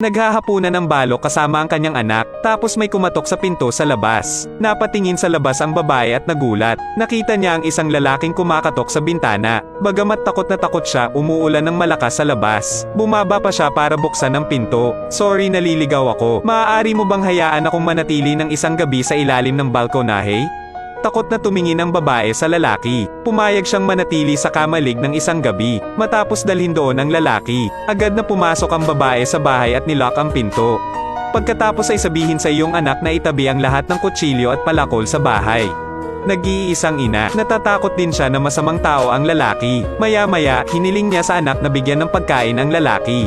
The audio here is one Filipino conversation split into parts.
Naghahapunan ng balok kasama ang kanyang anak, tapos may kumatok sa pinto sa labas. Napatingin sa labas ang babae at nagulat. Nakita niya ang isang lalaking kumakatok sa bintana. Bagamat takot na takot siya, umuulan ng malakas sa labas. Bumaba pa siya para buksan ang pinto. Sorry naliligaw ako. Maaari mo bang hayaan akong manatili ng isang gabi sa ilalim ng balkonahe? Takot na tumingin ang babae sa lalaki. Pumayag siyang manatili sa kamalig ng isang gabi. Matapos dalhin doon ang lalaki, agad na pumasok ang babae sa bahay at nilock ang pinto. Pagkatapos ay sabihin sa iyong anak na itabi ang lahat ng kutsilyo at palakol sa bahay. Nag-iisang ina, natatakot din siya na masamang tao ang lalaki. Maya-maya, hiniling niya sa anak na bigyan ng pagkain ang lalaki.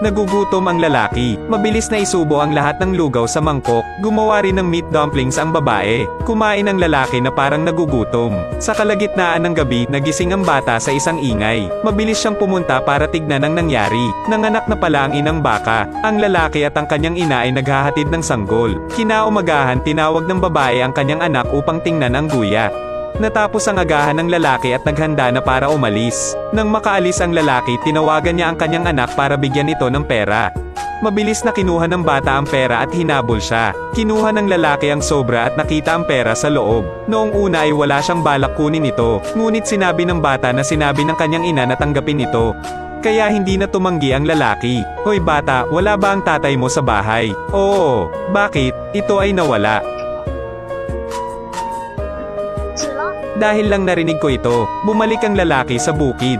Nagugutom ang lalaki. Mabilis na isubo ang lahat ng lugaw sa mangkok. Gumawa rin ng meat dumplings ang babae. Kumain ang lalaki na parang nagugutom. Sa kalagitnaan ng gabi, nagising ang bata sa isang ingay. Mabilis siyang pumunta para tignan ang nangyari. Nanganak na pala ang inang baka. Ang lalaki at ang kanyang ina ay naghahatid ng sanggol. Kinaumagahan, tinawag ng babae ang kanyang anak upang tingnan ang guya. Natapos ang agahan ng lalaki at naghanda na para umalis. Nang makaalis ang lalaki, tinawagan niya ang kanyang anak para bigyan ito ng pera. Mabilis na kinuha ng bata ang pera at hinabol siya. Kinuha ng lalaki ang sobra at nakita ang pera sa loob. Noong una ay wala siyang balak kunin ito, ngunit sinabi ng bata na sinabi ng kanyang ina na tanggapin ito. Kaya hindi na tumanggi ang lalaki. Hoy bata, wala ba ang tatay mo sa bahay? Oo. Bakit? Ito ay nawala. Dahil lang narinig ko ito, bumalik ang lalaki sa bukid.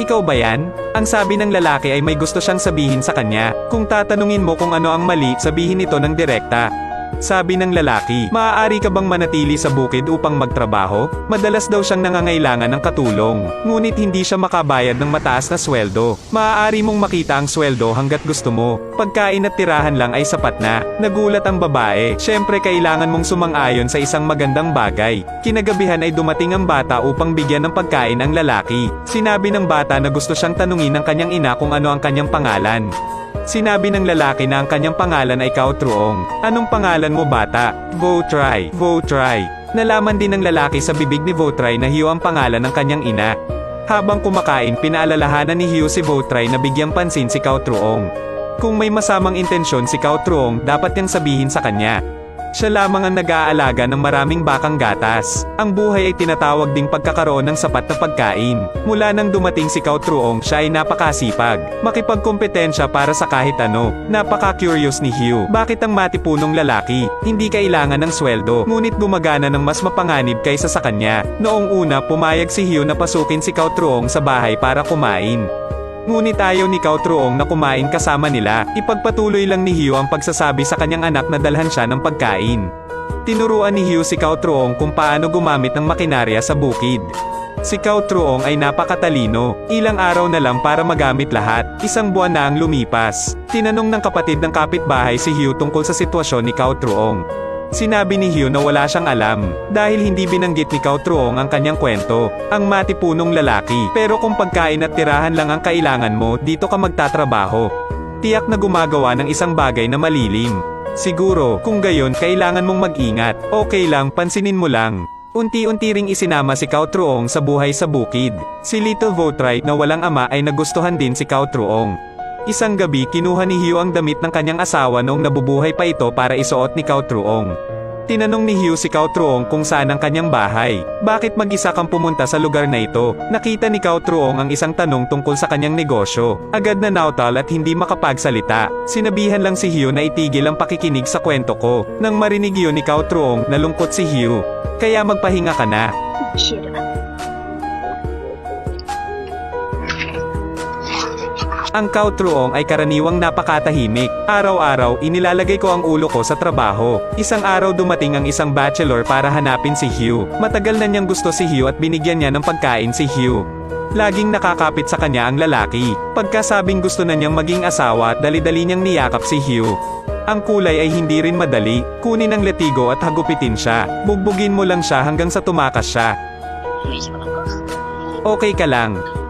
Ikaw ba yan? Ang sabi ng lalaki ay may gusto siyang sabihin sa kanya. Kung tatanungin mo kung ano ang mali, sabihin ito ng direkta. Sabi ng lalaki, maaari ka bang manatili sa bukid upang magtrabaho? Madalas daw siyang nangangailangan ng katulong. Ngunit hindi siya makabayad ng mataas na sweldo. Maaari mong makita ang sweldo hanggat gusto mo. Pagkain at tirahan lang ay sapat na. Nagulat ang babae. Siyempre kailangan mong sumang-ayon sa isang magandang bagay. Kinagabihan ay dumating ang bata upang bigyan ng pagkain ang lalaki. Sinabi ng bata na gusto siyang tanungin ng kanyang ina kung ano ang kanyang pangalan. Sinabi ng lalaki na ang kanyang pangalan ay Kautruong. Anong pangalan mo bata? Votry. Votry. Nalaman din ng lalaki sa bibig ni Votry na Hugh ang pangalan ng kanyang ina. Habang kumakain pinaalalahanan ni Hugh si Votry na bigyang pansin si Kautruong. Kung may masamang intensyon si Kautruong, dapat niyang sabihin sa kanya. Siya lamang ang nag-aalaga ng maraming bakang gatas. Ang buhay ay tinatawag ding pagkakaroon ng sapat na pagkain. Mula nang dumating si Kautruong, siya ay napakasipag. Makipagkompetensya para sa kahit ano. Napaka-curious ni Hugh. Bakit ang matipunong lalaki? Hindi kailangan ng sweldo, ngunit gumagana ng mas mapanganib kaysa sa kanya. Noong una, pumayag si Hugh na pasukin si Kautruong sa bahay para kumain. Ngunit ayaw ni Kautruong na kumain kasama nila, ipagpatuloy lang ni Hugh ang pagsasabi sa kanyang anak na dalhan siya ng pagkain. Tinuruan ni Hugh si Kautruong kung paano gumamit ng makinarya sa bukid. Si Kautruong ay napakatalino, ilang araw na lang para magamit lahat, isang buwan na ang lumipas. Tinanong ng kapatid ng kapitbahay si Hugh tungkol sa sitwasyon ni Kautruong. Sinabi ni Hugh na wala siyang alam, dahil hindi binanggit ni Kautruong ang kanyang kwento, ang matipunong lalaki. Pero kung pagkain at tirahan lang ang kailangan mo, dito ka magtatrabaho. Tiyak na gumagawa ng isang bagay na malilim. Siguro, kung gayon kailangan mong mag-ingat, okay lang, pansinin mo lang. Unti-unti ring isinama si Kautruong sa buhay sa bukid. Si Little Votry na walang ama ay nagustuhan din si Kautruong. Isang gabi kinuha ni Hugh ang damit ng kanyang asawa noong nabubuhay pa ito para isuot ni Kautruong. Tinanong ni Hugh si Kautruong kung saan ang kanyang bahay. Bakit mag-isa kang pumunta sa lugar na ito? Nakita ni Kautruong ang isang tanong tungkol sa kanyang negosyo. Agad na nautal at hindi makapagsalita. Sinabihan lang si Hugh na itigil ang pakikinig sa kwento ko. Nang marinig yun ni Kautruong, nalungkot si Hugh. Kaya magpahinga ka na. 是 Ang kautruong ay karaniwang napakatahimik. Araw-araw, inilalagay ko ang ulo ko sa trabaho. Isang araw dumating ang isang bachelor para hanapin si Hugh. Matagal na niyang gusto si Hugh at binigyan niya ng pagkain si Hugh. Laging nakakapit sa kanya ang lalaki. Pagkasabing gusto na niyang maging asawa, dali-dali niyang niyakap si Hugh. Ang kulay ay hindi rin madali, kunin ang letigo at hagupitin siya. Bugbugin mo lang siya hanggang sa tumakas siya. Okay ka lang.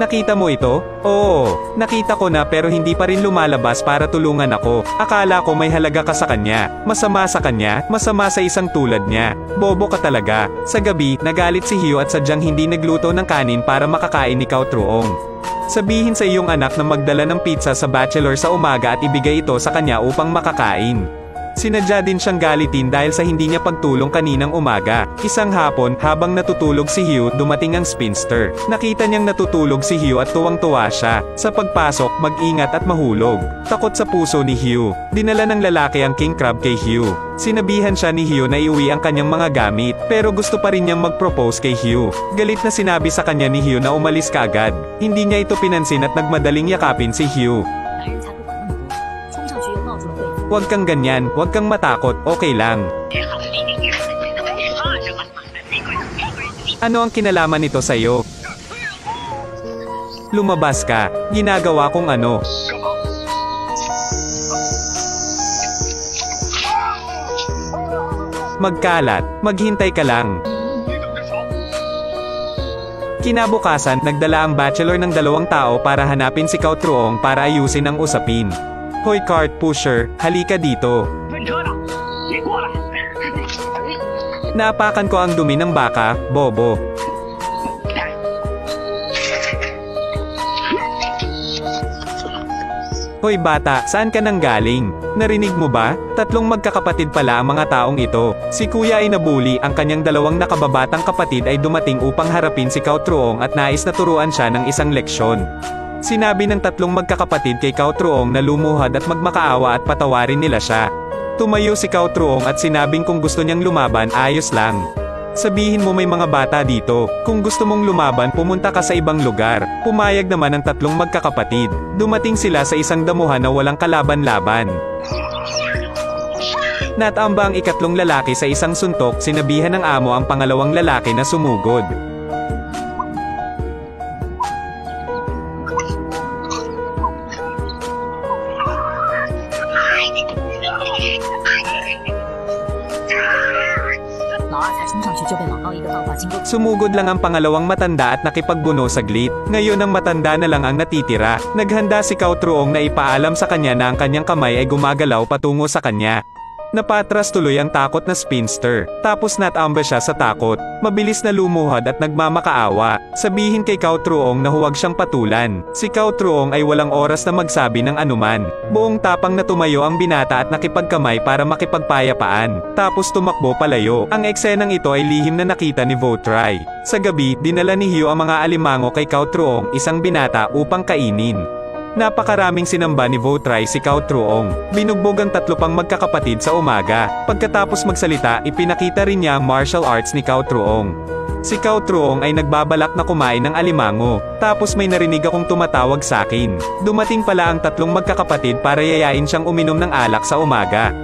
Nakita mo ito? Oo, nakita ko na pero hindi pa rin lumalabas para tulungan ako. Akala ko may halaga ka sa kanya. Masama sa kanya, masama sa isang tulad niya. Bobo ka talaga. Sa gabi, nagalit si Hugh at sadyang hindi nagluto ng kanin para makakain ni Kao Truong. Sabihin sa iyong anak na magdala ng pizza sa bachelor sa umaga at ibigay ito sa kanya upang makakain. Sinadya din siyang galitin dahil sa hindi niya pagtulong kaninang umaga. Isang hapon, habang natutulog si Hugh, dumating ang spinster. Nakita niyang natutulog si Hugh at tuwang-tuwa siya. Sa pagpasok, mag-ingat at mahulog. Takot sa puso ni Hugh. Dinala ng lalaki ang king crab kay Hugh. Sinabihan siya ni Hugh na iuwi ang kanyang mga gamit, pero gusto pa rin niyang mag-propose kay Hugh. Galit na sinabi sa kanya ni Hugh na umalis ka. Hindi niya ito pinansin at nagmadaling yakapin si Hugh. Huwag kang ganyan, huwag kang matakot, okay lang. Ano ang kinalaman nito sa'yo? Lumabas ka, ginagawa kong ano. Magkalat, maghintay ka lang. Kinabukasan, nagdala ang bachelor ng dalawang tao para hanapin si Kao Truong para ayusin ang usapin. Hoy cart pusher, halika dito. Naapakan ko ang dumi ng baka, bobo. Hoy bata, saan ka nang galing? Narinig mo ba? Tatlong magkakapatid pala ang mga taong ito. Si kuya ay nabuli, ang kanyang dalawang nakababatang kapatid ay dumating upang harapin si Kautroong at nais na turuan siya ng isang leksyon. Sinabi ng tatlong magkakapatid kay Kao Truong na lumuhad at magmakaawa at patawarin nila siya. Tumayo si Kao Truong at sinabing kung gusto niyang lumaban ayos lang. Sabihin mo may mga bata dito, kung gusto mong lumaban pumunta ka sa ibang lugar. Pumayag naman ang tatlong magkakapatid. Dumating sila sa isang damuhan na walang kalaban-laban. Natamba ang ikatlong lalaki sa isang suntok, sinabihan ng amo ang pangalawang lalaki na sumugod. “ Sumugod lang ang pangalawang matanda at nakipagbuno saglit. Ngayon ang matanda na lang ang natitira. Naghanda si Kao Truong na ipaalam sa kanya na ang kanyang kamay ay gumagalaw patungo sa kanya. Napatras tuloy ang takot na spinster. Tapos natamba siya sa takot. Mabilis na lumuhad at nagmamakaawa. Sabihin kay Kao Truong na huwag siyang patulan. Si Kao Truong ay walang oras na magsabi ng anuman. Buong tapang na tumayo ang binata at nakipagkamay para makipagpayapaan. Tapos tumakbo palayo. Ang eksenang ito ay lihim na nakita ni Votry. Sa gabi, dinala ni Hugh ang mga alimango kay Kao Truong, isang binata, upang kainin. Napakaraming sinamba ni Votry si Kao Truong. Binugbog ang tatlo pang magkakapatid sa umaga. Pagkatapos magsalita, ipinakita rin niya ang martial arts ni Kao Truong. Si Kao Truong ay nagbabalak na kumain ng alimango. Tapos may narinig akong tumatawag sa akin. Dumating pala ang tatlong magkakapatid para yayain siyang uminom ng alak sa umaga.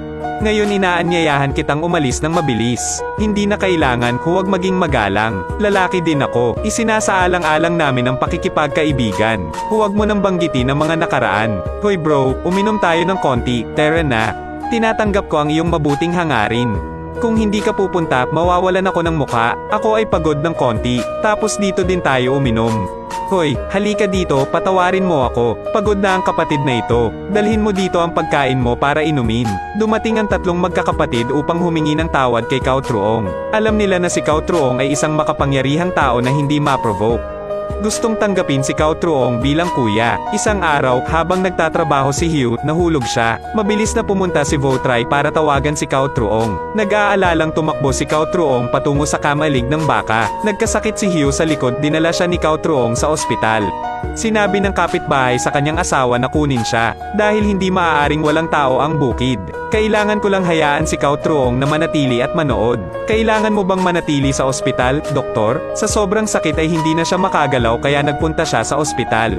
Ngayon inaanyayahan kitang umalis ng mabilis. Hindi na kailangan, huwag maging magalang. Lalaki din ako. Isinasaalang-alang namin ang pakikipagkaibigan. Huwag mo nang banggitin ang mga nakaraan. Hoy bro, uminom tayo ng konti, tara na. Tinatanggap ko ang iyong mabuting hangarin. Kung hindi ka pupunta, mawawalan ako ng mukha. Ako ay pagod ng konti. Tapos dito din tayo uminom. Hoy, halika dito, patawarin mo ako. Pagod na ang kapatid na ito. Dalhin mo dito ang pagkain mo para inumin. Dumating ang tatlong magkakapatid upang humingi ng tawad kay Kao Truong. Alam nila na si Kao Truong ay isang makapangyarihang tao na hindi ma-provoke. Gustong tanggapin si Kao Truong bilang kuya. Isang araw, habang nagtatrabaho si Hugh, nahulog siya. Mabilis na pumunta si Votry para tawagan si Kao Truong. Nag-aalalang tumakbo si Kao Truong patungo sa kamalig ng baka. Nagkasakit si Hugh sa likod, dinala siya ni Kao Truong sa ospital. Sinabi ng kapitbahay sa kanyang asawa na kunin siya, dahil hindi maaaring walang tao ang bukid. Kailangan ko lang hayaan si Kao Truong na manatili at manood. Kailangan mo bang manatili sa ospital, doktor? Sa sobrang sakit ay hindi na siya makagalaw kaya nagpunta siya sa ospital.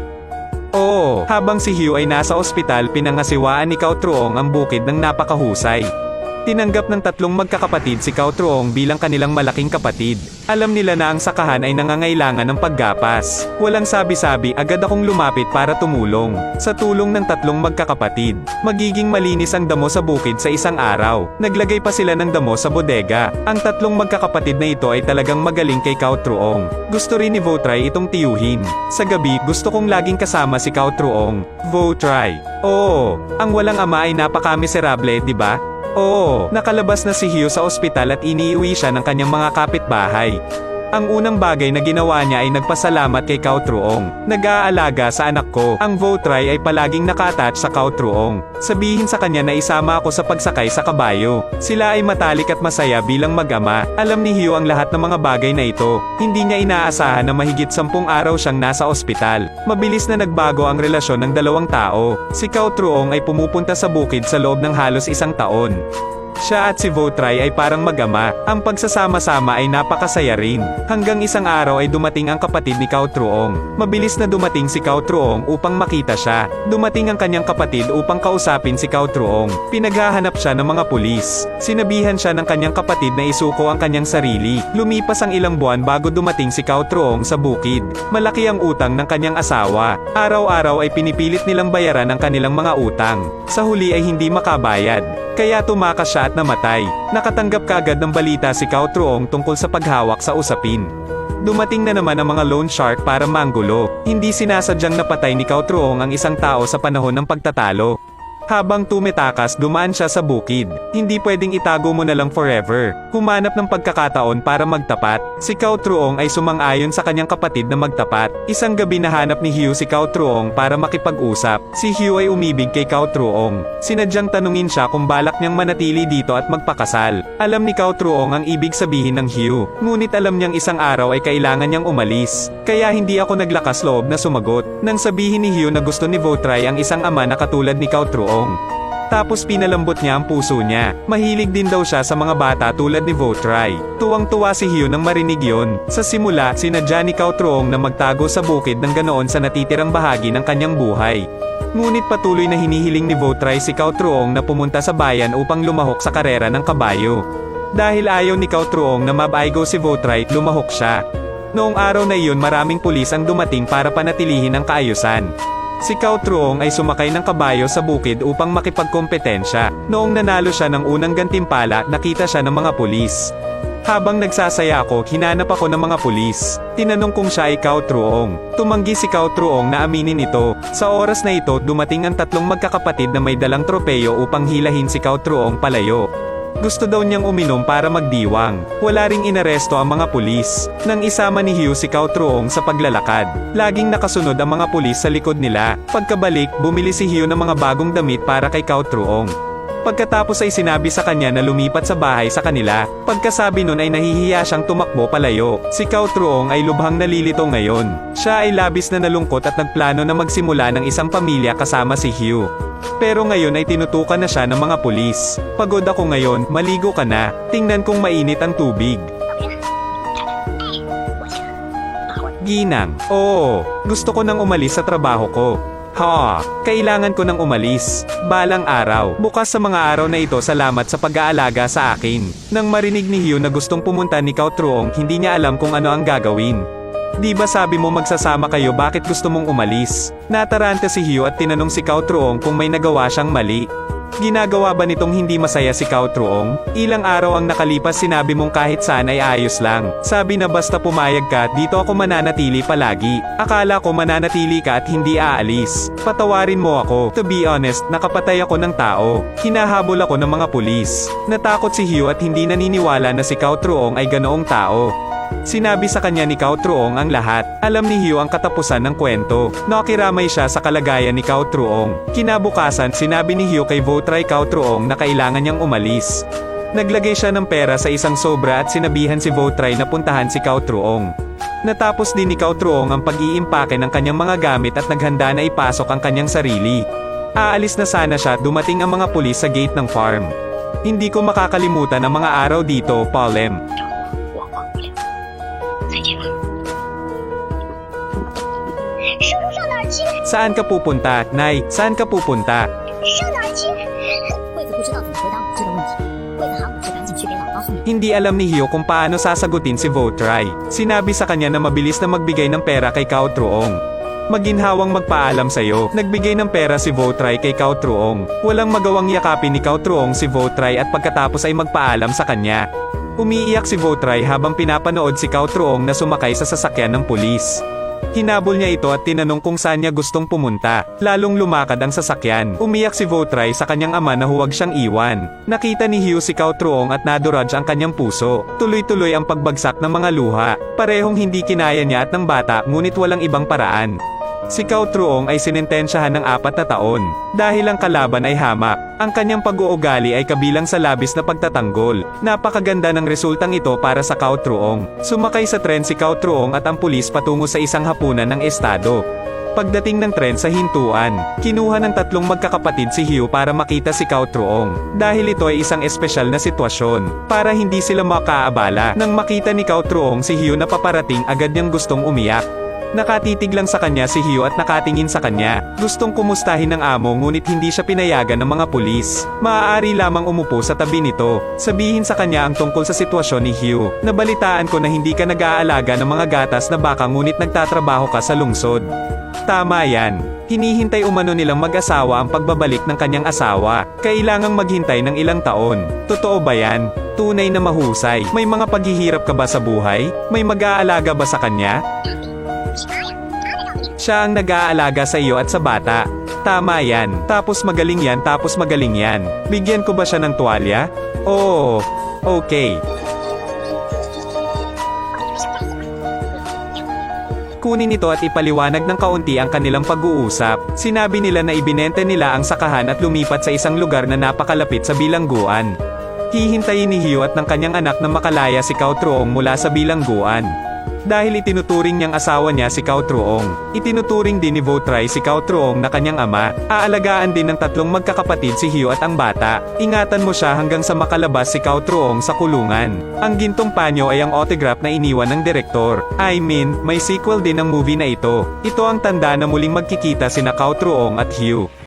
Oo, habang si Hugh ay nasa ospital pinangasiwaan ni Kao Truong ang bukid ng napakahusay. Tinanggap ng tatlong magkakapatid si Cao Truong bilang kanilang malaking kapatid. Alam nila na ang sakahan ay nangangailangan ng paggapas. Walang sabi-sabi agad akong lumapit para tumulong. Sa tulong ng tatlong magkakapatid, magiging malinis ang damo sa bukid sa isang araw. Naglagay pa sila ng damo sa bodega. Ang tatlong magkakapatid na ito ay talagang magaling kay Cao Truong. Gusto rin ni Votry itong tiyuhin. Sa gabi, gusto kong laging kasama si Cao Truong. Votry. Oo, ang walang ama ay napaka-miserable, di ba? Oo, nakalabas na si Hugh sa ospital at iniiwi siya ng kanyang mga kapitbahay. Ang unang bagay na ginawa niya ay nagpasalamat kay Cao Truong. Nag-aalaga sa anak ko. Ang Votry ay palaging naka-attach sa Cao Truong. Sabihin sa kanya na isama ako sa pagsakay sa kabayo. Sila ay matalik at masaya bilang mag-ama. Alam ni Hugh ang lahat ng mga bagay na ito. Hindi niya inaasahan na mahigit sampung araw siyang nasa ospital. Mabilis na nagbago ang relasyon ng dalawang tao. Si Cao Truong ay pumupunta sa bukid sa loob ng halos isang taon. Siya at si Votry ay parang mag-ama. Ang pagsasama-sama ay napakasaya rin. Hanggang isang araw ay dumating ang kapatid ni Cao Truong. Mabilis na dumating si Cao Truong upang makita siya. Dumating ang kanyang kapatid upang kausapin si Cao Truong. Pinaghahanap siya ng mga pulis. Sinabihan siya ng kanyang kapatid na isuko ang kanyang sarili. Lumipas ang ilang buwan bago dumating si Cao Truong sa bukid. Malaki ang utang ng kanyang asawa. Araw-araw ay pinipilit nilang bayaran ang kanilang mga utang. Sa huli ay hindi makabayad. Kaya tumakas siya at namatay. Nakatanggap kaagad ng balita si Cao Truong tungkol sa paghawak sa usapin. Dumating na naman ang mga loan shark para manggulo. Hindi sinasadyang napatay ni Cao Truong ang isang tao sa panahon ng pagtatalo. Habang tumitakas, dumaan siya sa bukid. Hindi pwedeng itago mo na lang forever. Humanap ng pagkakataon para magtapat. Si Cao Truong ay sumang-ayon sa kanyang kapatid na magtapat. Isang gabi nahanap ni Hugh si Cao Truong para makipag-usap. Si Hugh ay umibig kay Cao Truong. Sinadyang tanungin siya kung balak niyang manatili dito at magpakasal. Alam ni Cao Truong ang ibig sabihin ng Hugh. Ngunit alam niyang isang araw ay kailangan niyang umalis. Kaya hindi ako naglakas loob na sumagot. Nang sabihin ni Hugh na gusto ni Votry ang isang ama na katulad ni Cao Truong. Tapos pinalambot niya ang puso niya. Mahilig din daw siya sa mga bata tulad ni Votry. Tuwang-tuwa si Hugh nang marinig yon. Sa simula, sinadya ni Cao Truong na magtago sa bukid ng ganoon sa natitirang bahagi ng kanyang buhay. Ngunit patuloy na hinihiling ni Votry si Cao Truong na pumunta sa bayan upang lumahok sa karera ng kabayo. Dahil ayaw ni Cao Truong na mabaigo si Votry, lumahok siya. Noong araw na iyon maraming pulis ang dumating para panatilihin ang kaayusan. Si Cao Truong ay sumakay ng kabayo sa bukid upang makipagkompetensya. Noong nanalo siya ng unang gantimpala, nakita siya ng mga pulis. Habang nagsasaya ako, hinanap ako ng mga pulis. Tinanong kung siya ay Cao Truong. Tumanggi si Cao Truong na aminin ito. Sa oras na ito, dumating ang tatlong magkakapatid na may dalang tropeyo upang hilahin si Cao Truong palayo. Gusto daw niyang uminom para magdiwang. Wala ring inaresto ang mga pulis. Nang isama ni Hugh si Cao Truong sa paglalakad. Laging nakasunod ang mga pulis sa likod nila. Pagkabalik, bumili si Hugh ng mga bagong damit para kay Cao Truong. Pagkatapos ay sinabi sa kanya na lumipat sa bahay sa kanila. Pagkasabi nun ay nahihiya siyang tumakbo palayo. Si Kao Truong ay lubhang nalilito ngayon. Siya ay labis na nalungkot at nagplano na magsimula ng isang pamilya kasama si Hugh. Pero ngayon ay tinutukan na siya ng mga pulis. Pagod ako ngayon, maligo ka na. Tingnan kung mainit ang tubig. Ginang, oo, gusto ko nang umalis sa trabaho ko. Ha, kailangan ko nang umalis. Balang araw, bukas sa mga araw na ito salamat sa pag-aalaga sa akin. Nang marinig ni Hugh na gustong pumunta ni Cao Truong, hindi niya alam kung ano ang gagawin. Di ba sabi mo magsasama kayo bakit gusto mong umalis? Natarante si Hugh at tinanong si Cao Truong kung may nagawa siyang mali. Ginagawa ba nitong hindi masaya si Cao Truong? Ilang araw ang nakalipas sinabi mong kahit saan ay ayos lang. Sabi na basta pumayag ka, dito ako mananatili palagi. Akala ko mananatili ka at hindi aalis. Patawarin mo ako. To be honest, nakapatay ako ng tao. Hinahabol ako ng mga pulis. Natakot si Hugh at hindi naniniwala na si Cao Truong ay ganoong tao. Sinabi sa kanya ni Cao Truong ang lahat. Alam ni Hugh ang katapusan ng kwento. Nakiramay siya sa kalagayan ni Cao Truong. Kinabukasan, sinabi ni Hugh kay Votry Cao Truong na kailangan niyang umalis. Naglagay siya ng pera sa isang sobra at sinabihan si Votry na puntahan si Cao Truong. Natapos din ni Cao Truong ang pag-iimpake ng kanyang mga gamit at naghanda na ipasok ang kanyang sarili. Aalis na sana siya, dumating ang mga pulis sa gate ng farm. Hindi ko makakalimutan ang mga araw dito, Paulem. Diba? Saan ka pupunta, Nay? Saan ka pupunta? Hindi alam ni Hio kung paano sasagutin si Votray. Sinabi sa kanya na mabilis na magbigay ng pera kay Kao Truong. Maginhawang magpaalam sa'yo, nagbigay ng pera si Votray kay Kao Truong. Walang magawang yakapin ni Kao Truong si Votray at pagkatapos ay magpaalam sa kanya. Umiiyak si Votry habang pinapanood si Kao Truong na sumakay sa sasakyan ng pulis. Hinabol niya ito at tinanong kung saan niya gustong pumunta. Lalong lumakad ang sasakyan. Umiyak si Votry sa kanyang ama na huwag siyang iwan. Nakita ni Hugh si Kao Truong at naduraj ang kanyang puso. Tuloy-tuloy ang pagbagsak ng mga luha. Parehong hindi kinaya niya at ng bata ngunit walang ibang paraan. Si Kao Truong ay sinintensyahan ng apat na taon. Dahil ang kalaban ay hamak, ang kanyang pag-uugali ay kabilang sa labis na pagtatanggol. Napakaganda ng resultang ito para sa Kao Truong. Sumakay sa tren si Kao Truong at ang pulis patungo sa isang hapunan ng estado. Pagdating ng tren sa hintuan, kinuha ng tatlong magkakapatid si Hugh para makita si Kao Truong. Dahil ito ay isang espesyal na sitwasyon, para hindi sila makaabala. Nang makita ni Kao Truong si Hugh na paparating agad niyang gustong umiyak. Nakatitig lang sa kanya si Hugh at nakatingin sa kanya. Gustong kumustahin ng amo ngunit hindi siya pinayagan ng mga pulis. Maaari lamang umupo sa tabi nito. Sabihin sa kanya ang tungkol sa sitwasyon ni Hugh. Nabalitaan ko na hindi ka nag-aalaga ng mga gatas na baka ngunit nagtatrabaho ka sa lungsod. Tama yan. Hinihintay umano nilang mag-asawa ang pagbabalik ng kanyang asawa. Kailangang maghintay ng ilang taon. Totoo ba yan? Tunay na mahusay. May mga paghihirap ka ba sa buhay? May mag-aalaga ba sa kanya? Siya ang nag-aalaga sa iyo at sa bata. Tama yan. Tapos magaling yan, tapos magaling yan. Bigyan ko ba siya ng tuwalya? Oo. Okay. Kunin ito at ipaliwanag ng kaunti ang kanilang pag-uusap. Sinabi nila na ibinenta nila ang sakahan at lumipat sa isang lugar na napakalapit sa bilangguan. Hihintayin ni Hugh at ng kanyang anak na makalaya si Kao Truong mula sa bilangguan. Dahil itinuturing niyang asawa niya si Kao Truong. Itinuturing din ni Votry si Kao Truong na kanyang ama. Aalagaan din ng tatlong magkakapatid si Hugh at ang bata. Ingatan mo siya hanggang sa makalabas si Kao Truong sa kulungan. Ang gintong panyo ay ang autograph na iniwan ng direktor. I mean, may sequel din ang movie na ito. Ito ang tanda na muling magkikita sina Kao Truong at Hugh.